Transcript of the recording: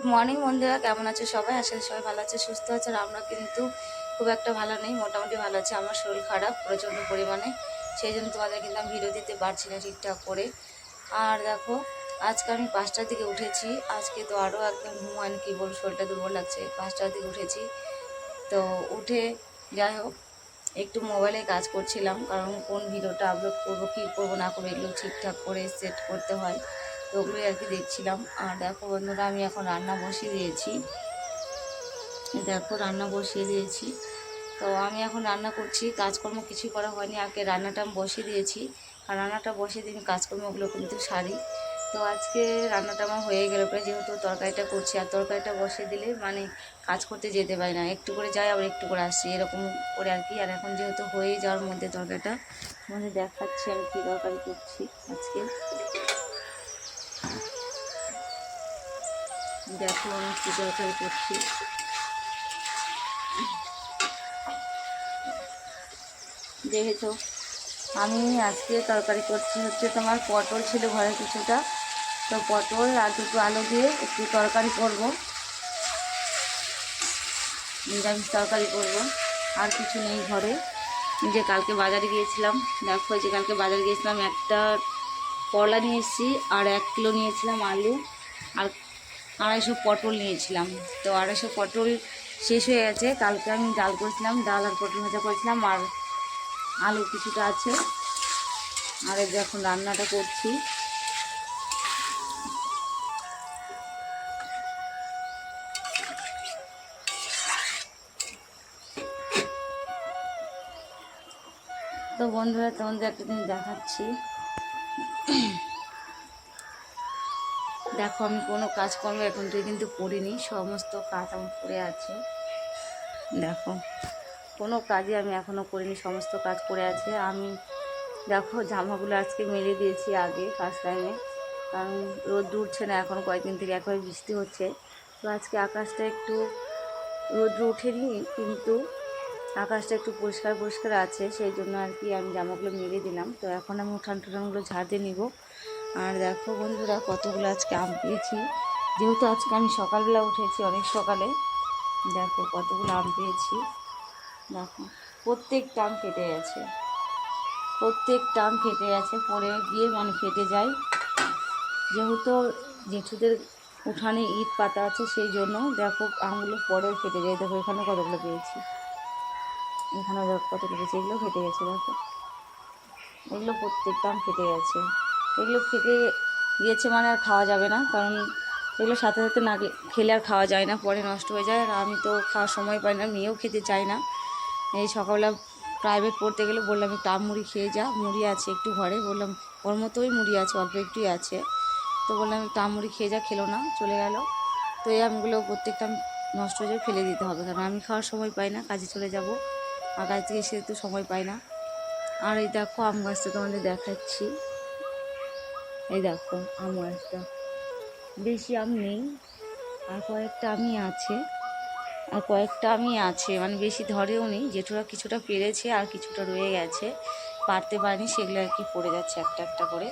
Good morning বন্ধুরা। কেমন আছে সবাই? আসলে সবাই ভালো আছে, সুস্থ আছে, আর আমরা কিন্তু খুব একটা ভালো নেই, মোটামুটি ভালো আছে। আমার শরীর খারাপ, প্রচণ্ড পরিমাণে। সেই জন্য তোমাদের কিন্তু আমি ভিডিও দিতে পারছি না ঠিকঠাক করে। আর দেখো, আজকে আমি পাঁচটার দিকে উঠেছি। আজকে তো আরও একদম ঘুম হয়নি কী বলব, শরীরটা দুর্বল লাগছে। পাঁচটার দিকে উঠেছি। তো উঠে যাই হোক, একটু মোবাইলে কাজ করছিলাম, কারণ কোন ভিডিওটা আপলোড করব, কী করব, না করব, এগুলো ঠিকঠাক করে সেট করতে হয়। তো ওগুলোই আর কি দেখছিলাম। আর দেখো বন্ধুরা, আমি এখন রান্না বসিয়ে দিয়েছি। দেখো রান্না বসিয়ে দিয়েছি। তো আমি এখন রান্না করছি। কাজকর্ম কিছুই করা হয়নি। আগে রান্নাটা আমি বসিয়ে দিয়েছি। আর রান্নাটা বসিয়ে দিন, কাজকর্মগুলো কিন্তু সারি। তো আজকে রান্নাটা আমার হয়ে গেল। প্রায় যেহেতু তরকারিটা করছি, আর তরকারিটা বসিয়ে দিলে মানে কাজ করতে যেতে পারি না। একটু করে যাই, আবার একটু করে আসছি এরকম করে আর কি। আর এখন যেহেতু হয়ে যাওয়ার মধ্যে তরকারিটা মানে দেখাচ্ছি আমি কী তরকারি করছি আজকে। দেখো আমি কী তরকারি করছি। দেখেছ? আমি আজকে তরকারি করছি হচ্ছে তোমার পটল ছিল ঘরে কিছুটা। তো পটল আর দুটো আলু দিয়ে একটু তরকারি করব। নিরামিষ তরকারি করব। আর কিছু নেই ঘরে। যে কালকে বাজারে গিয়েছিলাম। দেখো যে কালকে বাজারে গিয়েছিলাম একটা করলা নিয়ে এসেছি আর এক কিলো নিয়েছিলাম আলু। আর আড়াইশো পটল নিয়েছিলাম। তো আড়াইশো পটল শেষ হয়ে গেছে। কালকে আমি ডাল করেছিলাম, ডাল আর পটল ভাজা করেছিলাম, আর আলু কিছুটা আছে। আর এই যে এখন রান্নাটা করছি। তো বন্ধুরা, তোমাদের একটা দিন দেখাচ্ছি। দেখো, আমি কোনো কাজকর্ম এখন তুই কিন্তু করিনি, সমস্ত কাজ আমার পড়ে আছে। দেখো, কোনো কাজই আমি এখনও করিনি, সমস্ত কাজ করে আছে। আমি দেখো, জামাগুলো আজকে মেলে দিয়েছি আগে কাজ টাইমে কারণ রোদ উঠছে না এখন কয়েকদিন থেকে, একবার বৃষ্টি হচ্ছে। তো আজকে আকাশটা একটু রোদ্র ওঠেনি, কিন্তু আকাশটা একটু পরিষ্কার পরিষ্কার আছে, সেই জন্য আর কি আমি জামাগুলো মেলে দিলাম। তো এখন আমি উঠান টুঠানগুলো ঝাড় দিয়ে নিব। আর দেখো বন্ধুরা, কতগুলো আজকে আম পেয়েছি। যেহেতু আজকে আমি সকালবেলা উঠেছি, অনেক সকালে, দেখো কতগুলো আম পেয়েছি। দেখো, প্রত্যেকটা আম ফেটে গেছে। প্রত্যেকটা আম ফেটে গেছে, পরে গিয়ে মানে ফেটে যায়। যেহেতু জেঠুদের উঠানে ইট পাতা আছে, সেই জন্য দেখো আমগুলো পরেও ফেটে যায়। দেখো এখানে কতগুলো পেয়েছি। এখানে দেখো কতগুলো পেয়েছি। এগুলো ফেটে গেছে, দেখো। এগুলো প্রত্যেকটা আম ফেটে গেছে। এগুলো খেতে গিয়েছে মানে আর খাওয়া যাবে না। কারণ এগুলো সাথে সাথে না খেলে আর খাওয়া যায় না, পরে নষ্ট হয়ে যায়। আর আমি তো খাওয়ার সময় পাই না, মেয়েও খেতে চাই না। এই সকালবেলা প্রাইভেট পড়তে গেলে বললাম, একটু আম মুড়ি খেয়ে যা। মুড়ি আছে একটু ঘরে। বললাম, ওর মতোই মুড়ি আছে, অল্প একটুই আছে। তো বললাম, একটু আম মুড়ি খেয়ে যা, খেলো না। চলে গেল। তো এই আমগুলো প্রত্যেকটা নষ্ট হয়ে যাবে, ফেলে দিতে হবে। কারণ আমি খাওয়ার সময় পাই না, কাজে চলে যাব। আর কাজ থেকে এসে তো সময় পাই না। আর এই দেখো, আম গাছটা তোমাদের দেখাচ্ছি। এই দেখো, আমার একটা। বেশি আম নেই, আর কয়েকটা আমি আছে। আর কয়েকটা আমি আছে মানে বেশি ধরেও নেই। জেঠুরা কিছুটা পেরেছে আর কিছুটা রয়ে গেছে, পারতে পারিনি, সেগুলো আর কি পড়ে যাচ্ছে একটা একটা করে।